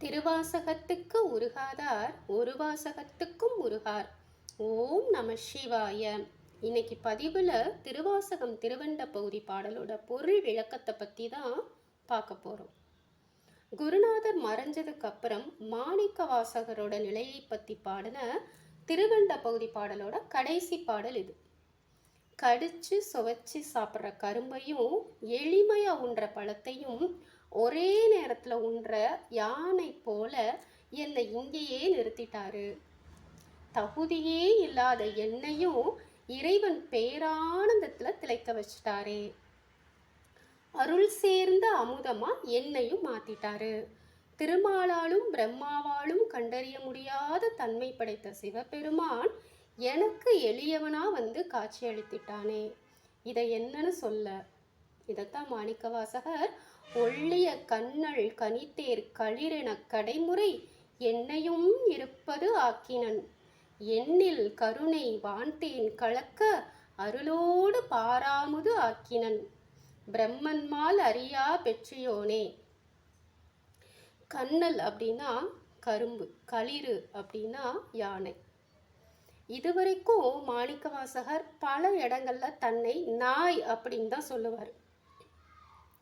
திருவாசகத்துக்கு உருகாதார் ஒரு வாசகத்துக்கும் உருகார். ஓம் நம சிவாய. இன்னைக்கு பதிவில் திருவாசகம் திருவண்ட பகுதி பாடலோட பொருள் விளக்கத்தை பற்றி தான் பார்க்க போகிறோம் குருநாதர் மறைஞ்சதுக்கு அப்புறம் மாணிக்க வாசகரோட நிலையை பற்றி பாடின திருவண்ட பகுதி பாடலோட கடைசி பாடல் இது. கடிச்சு சுவைச்சு சாப்பிட்ற கரும்பையும் எளிமையாக உண்ற பழத்தையும் ஒரே நேரத்தில் உண்ற யானை போல என்னை இங்கேயே நிறுத்திட்டாரு. தகுதியே இல்லாத என்னையும் இறைவன் பேரானந்தத்தில் திளைக்க வச்சிட்டாரே. அருள் சேர்ந்த அமுதமா என்னையும் மாத்திட்டாரு. திருமாலாலும் பிரம்மாவாலும் கண்டறிய முடியாத தன்மை படைத்த சிவபெருமான் எனக்கு எளியவனா வந்து காட்சி அளித்திட்டானே இதை என்னன்னு சொல்ல. இதைத்தான் மாணிக்கவாசகர் ஒள்ளிய கண்ணல் கனித்தேர் களிரென கடைமுறை என்னையும் இருப்பது ஆக்கினன். எண்ணில் கருணை வான்தேன் கலக்க அருளோடு பாராமுது ஆக்கினன். பிரம்மன்மால் அறியா பெற்றியோனே. கண்ணல் அப்படின்னா கரும்பு களிறு அப்படின்னா யானை. இதுவரைக்கும் மாணிக்கவாசகர் பல இடங்கள்ல தன்னை நாய் அப்படின்னு தான் சொல்லுவார்.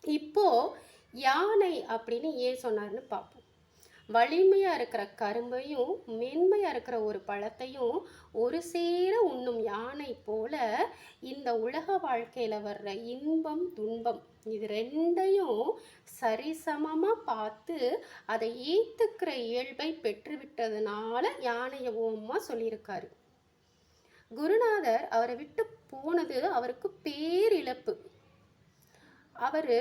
இப்போது யானை அப்படின்னு ஏன் சொன்னார்னு பார்ப்போம். வலிமையாக இருக்கிற கரும்பையும் மென்மையாக இருக்கிற ஒரு பழத்தையும் ஒரு சேர உண்ணும் யானை போல இந்த உலக வாழ்க்கையில் வர்ற இன்பம் துன்பம் இது ரெண்டையும் சரிசமமாக பார்த்து அதை ஏற்றுக்கிற இயல்பை பெற்றுவிட்டதுனால யானையை ஓமா சொல்லியிருக்காரு. குருநாதர் அவரை விட்டு போனது அவருக்கு பேரிழப்பு. அவர்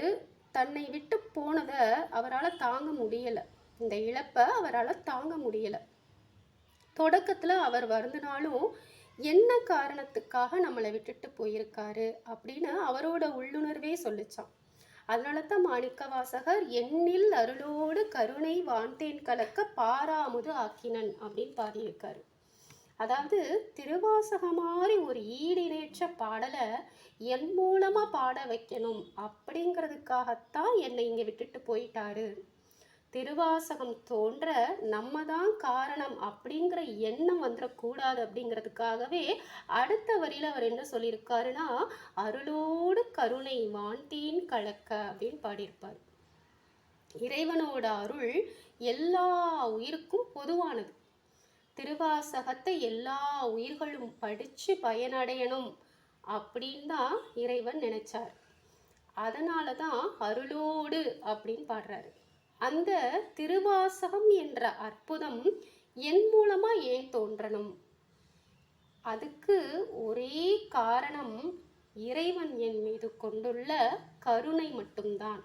தன்னை விட்டு போனதை அவரால் தாங்க முடியலை. இந்த இழப்பை அவரால் தாங்க முடியலை. தொடக்கத்தில் அவர் வருந்தினாலும் என்ன காரணத்துக்காக நம்மளை விட்டுட்டு போயிருக்காரு அப்படின்னு அவரோட உள்ளுணர்வே சொல்லிச்சான். அதனால தான் மாணிக்க வாசகர் எண்ணில் அருளோடு கருணை வான்தேன் கலக்க பாராமுது ஆக்கினன் அப்படின்னு பாடியிருக்காரு. அதாவது திருவாசகம் மாதிரி ஒரு ஈடினேற்ற பாடலை என் மூலமாக பாட வைக்கணும் அப்படிங்கிறதுக்காகத்தான் என்னை இங்கே விட்டுட்டு போயிட்டாரு. திருவாசகம் தோன்ற நம்ம தான் காரணம் அப்படிங்கிற எண்ணம் வந்துடக்கூடாது அப்படிங்கிறதுக்காகவே அடுத்த வரியில் அவர் என்ன சொல்லியிருக்காருன்னா அருளோடு கருணை வாண்டீன் கலக்க அப்படின்னு பாடியிருப்பார். இறைவனோட அருள் எல்லா உயிருக்கும் பொதுவானது. திருவாசகத்தை எல்லா உயிர்களும் படித்து பயனடையணும் அப்படின்னு தான் இறைவன் நினைச்சார். அதனால தான் அருளோடு அப்படின்னு பாடுறாரு. அந்த திருவாசகம் என்ற அற்புதம் என் மூலமாக ஏன் தோன்றணும்? அதுக்கு ஒரே காரணம் இறைவன் என் மீது கொண்டுள்ள கருணை மட்டும்தான்.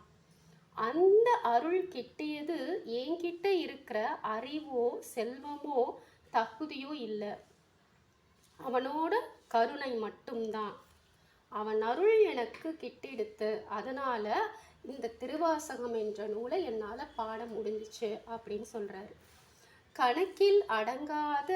அந்த அருள் கிட்டியது என்கிட்ட இருக்கிற அறிவோ செல்வமோ தகுதியும் இல்லை. அவனோட கருணை மட்டும்தான். அவன் அருள் எனக்கு கிட்டெடுத்து அதனால் இந்த திருவாசகம் என்ற நூலை என்னால் பாட முடிஞ்சிச்சு அப்படின்னு சொல்கிறாரு கணக்கில் அடங்காத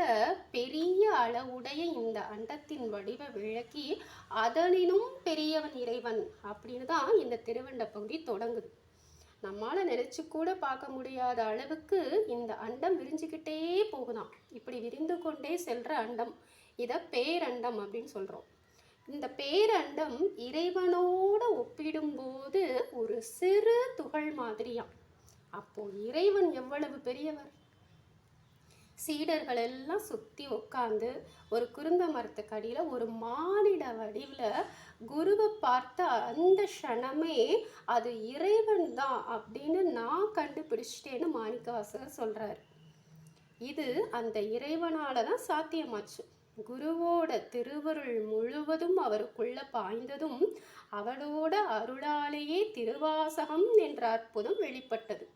பெரிய அளவுடைய இந்த அண்டத்தின் வடிவ விளக்கி அதனினும் பெரியவன் இறைவன் அப்படின்னு தான் இந்த திருவண்ட பகுதி தொடங்குது. நம்மால் நினச்சி கூட பார்க்க முடியாத அளவுக்கு இந்த அண்டம் விரிஞ்சுக்கிட்டே போகுதாம் இப்படி விரிந்து கொண்டே செல்கிற அண்டம் இதை பேரண்டம் அப்படின்னு சொல்கிறோம் இந்த பேரண்டம் இறைவனோட ஒப்பிடும்போது ஒரு சிறு துகள் மாதிரியாம். அப்போது இறைவன் எவ்வளவு பெரியவர்? சீடர்கள் எல்லாம் சுற்றி உட்காந்து ஒரு குருந்த மரத்துக்கு அடியில் ஒரு மானிட வடிவில் குருவை பார்த்த அந்த க்ஷணமே அது இறைவன் தான் அப்படின்னு நான் கண்டுபிடிச்சிட்டேன்னு மாணிக்கவாசகர் சொல்கிறார் இது அந்த இறைவனால தான் சாத்தியமாச்சு. குருவோட திருவருள் முழுவதும் அவருக்குள்ள பாய்ந்ததும் அவளோட அருளாலேயே திருவாசகம் என்ற அற்புதம் வெளிப்பட்டது.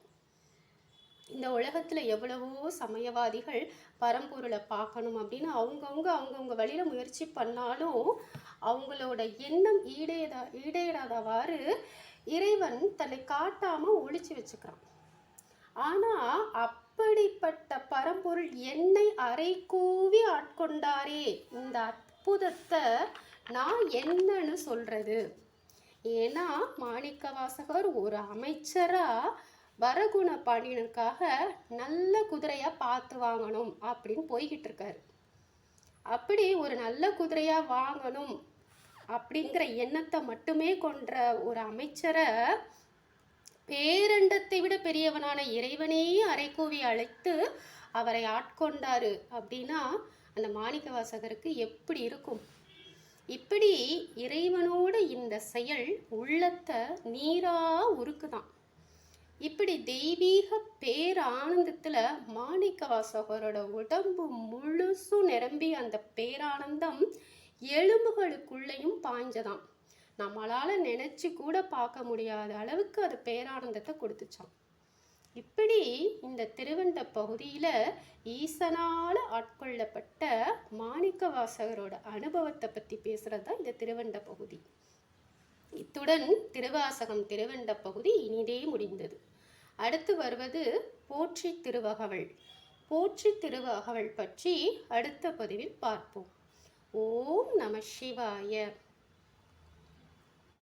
இந்த உலகத்தில் எவ்வளவோ சமயவாதிகள் பரம்பொருளை பார்க்கணும் அப்படின்னு அவங்கவுங்க அவங்கவுங்க வழியில் முயற்சி பண்ணாலும் அவங்களோட எண்ணம் ஈடேதா ஈடேறாதவாறு இறைவன் தன்னை காட்டாமல் ஒழிச்சு வச்சுக்கிறான். ஆனால் அப்படிப்பட்ட பரம்பொருள் என்னை அரை கூவி ஆட்கொண்டாரே இந்த அற்புதத்தை நான் என்னன்னு சொல்கிறது ஏன்னா மாணிக்க வாசகர் ஒரு அமைச்சராக வரகுண பாண்டியனுக்காக நல்ல குதிரையாக பார்த்து வாங்கணும் அப்படின்னு போய்கிட்டு இருக்காரு. அப்படி ஒரு நல்ல குதிரையாக வாங்கணும் அப்படிங்கிற எண்ணத்தை மட்டுமே கொன்ற ஒரு அமைச்சரை பேரண்டத்தை விட பெரியவனான இறைவனே அரைக்கூவி அழைத்து அவரை ஆட்கொண்டாரு அப்படின்னா அந்த மாணிக்க வாசகருக்கு எப்படி இருக்கும்? இப்படி இறைவனோட இந்த செயல் உள்ளத்தை நீரா உருக்குதான். இப்படி தெய்வீக பேரானந்தத்தில் மாணிக்க வாசகரோட உடம்பு முழுசும் நிரம்பி அந்த பேரானந்தம் எலும்புகளுக்குள்ளேயும் பாய்ஞ்சதாம். நம்மளால் நினச்சி கூட பார்க்க முடியாத அளவுக்கு அது பேரானந்தத்தை கொடுத்துச்சான் இப்படி இந்த திருவண்ட பகுதியில் ஈசனால ஆட்கொள்ளப்பட்ட மாணிக்க வாசகரோட அனுபவத்தை பற்றி பேசுகிறது தான் இந்த திருவண்ட பகுதி. இத்துடன் திருவாசகம் திருவண்ட பகுதி இனிதே முடிந்தது. அடுத்து வருவது போற்றி திருவகவள் போற்றி திருவகவள் பற்றி அடுத்த பதிவில் பார்ப்போம். ஓம் நம சிவாய.